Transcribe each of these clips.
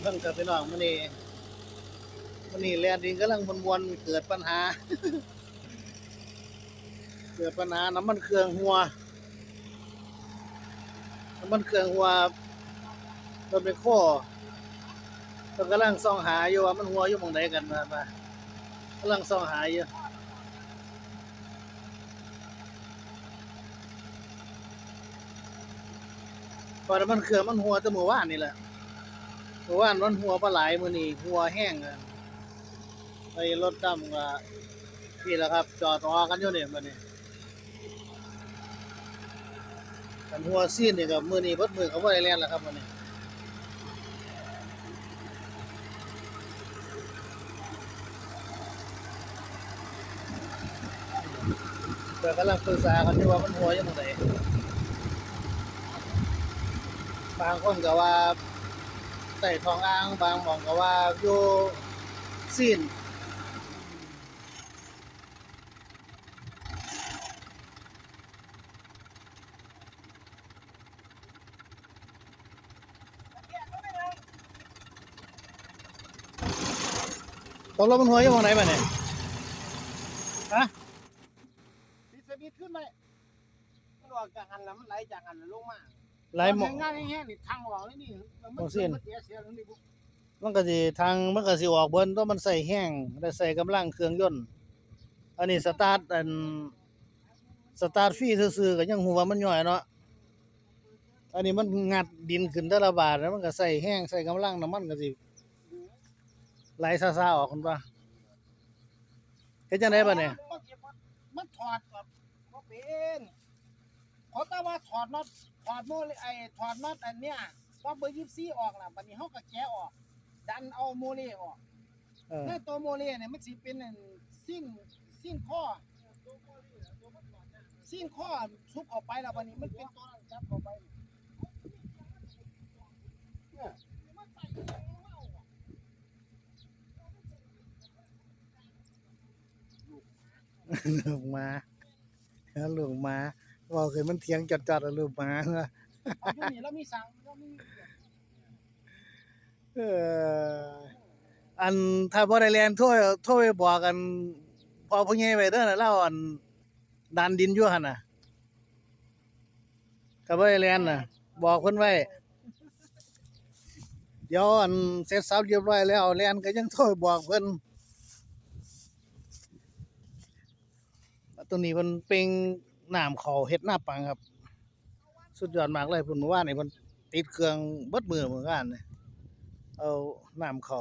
เพิ่งกับพี่น้องมื้อนี้มื้อนี้แลนดินกำลังวนๆเกิดปัญหา เกิดปัญหาน้ำมันเครื่องหัวน้ำมันเครื่องหัวมันเป็นข้อเพิ่นกำลังส่องหาอยู่ว่ามันหัวอยู่มองใดกันมา มา กำลังส่องหาอยู่ พอน้ำมันเครื่องมันหัวแต่เมื่อวานนี่แหละเมื่อวานมันหัวปลาไหลมือนี้หัวแห้งอะไอ้รถดำก็พี่แหละครับ จอดรอกันอยู่นี่มื้อนี้กันหัวซีนนี่ก็มื้อนี้เบิดมือก็บ่ได้แล่นแล้วครับมื้อนี้เพิ่กำลังปรึกษากันอยู่ว่ามันหัวยู่หม้อง บางคนก็ว่าใส่ทองอ่างบางหมองก็ว่าอยู่ซีนตกลงมันหัวอยู่หมองไหนมาเนี่ยฮะดิสบิดขึ้นไปมันออกจากหันแล้วมันไหลจากหันแล้วลงมา หลหมอง ง่ายๆแห้งๆนี่ทางออกนี่นี่มันของเส้นมันเสียเสียตรงนี้ปุ๊บมันก็สิทางมันก็สิออกเบิ่นตัวมันใส่แห้งได้ใส่กำลังเครื่องยนต์อันนี้สตาร์ทอันสตาร์ทฟรีซื่อๆก็ยังฮู้ว่ามันย่อยเนาะอันนี้มันงัดดินขึ้นแต่ละบาทแล้วมันก็ใส่แห้งใส่กำลังน้ำมันก็สิไหลซ่าๆออกคุณป่ะเฮ็ดจังได๋บัดเนี่ยมันถอดกับบ่เป็น เขาแต่ว่าถอดน็อตถอดโมเลไอ้ถอดน็อตอันเนี้ยว่าเบอร์ยี่สี่ออกล่ะบัดนี้เฮาก็แกะออก ดันเอาโมเลออกเออในตัวโมเลเนี่ยมันสิเป็นอันซิ่งซิ่งข้อซิ่งข้อซุกออกไปแล้วบัดนี้มันเป็นตัวนั้นจับเข้าไปเนี่ยมันใส่เองเอาออกลูกมาแล้วลูกมาเว้าเคือมันเถียงจัดๆอะลูกมาเนอะอยู่นี่แล้วมีสั่งแล้วมีเอออันถ้าบ่ได้แลนโทรโทรไปบอกกันพอผู้ใหญ่ไว้เด้อน่ะเราอันดันดินอยู่หั่นน่ะก็บ่ได้แลนน่ะ บอกเพิ่นไว้เดี๋ยวอันเสร็จสับเรียบร้อยแล้วแลนก็ยังโทรบอกเพิ่นตัวนี้เพิ่นเป่ง น้ำเขาเฮ็ดหน้าปังครับ สุดยอดมากเลยพิ่นเมื่อวานนี่เพิ่นติดเครื่องเบิดมือเมื่อวานนี่เอาน้ำเขา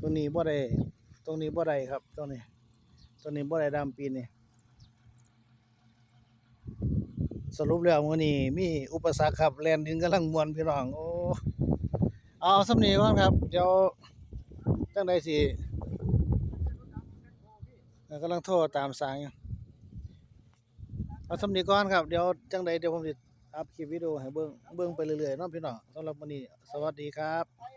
ตัวนี้บ่ได้ตรงนี้บ่ได้ครับตรงนี้ตัวนี้บ่ได้ดำปีนี้สรุปแล้วมื้อนี้มีอุปสรรคครับแลนดินกำลังมวนพี่น้องโอ้เอาสำนีก่อนครับเดี๋ยวจังไดสิเอ่อกำลังโทรตามสายอยู่ เอาสำนีก่อนครับเดี๋ยวจังไดเดี๋ยวผมจะอัพคลิปวิดีโอให้เบิ้งเบิ้งไปเรื่อยๆเนาะพี่น้องสำหรับวันนี้สวัสดีครับ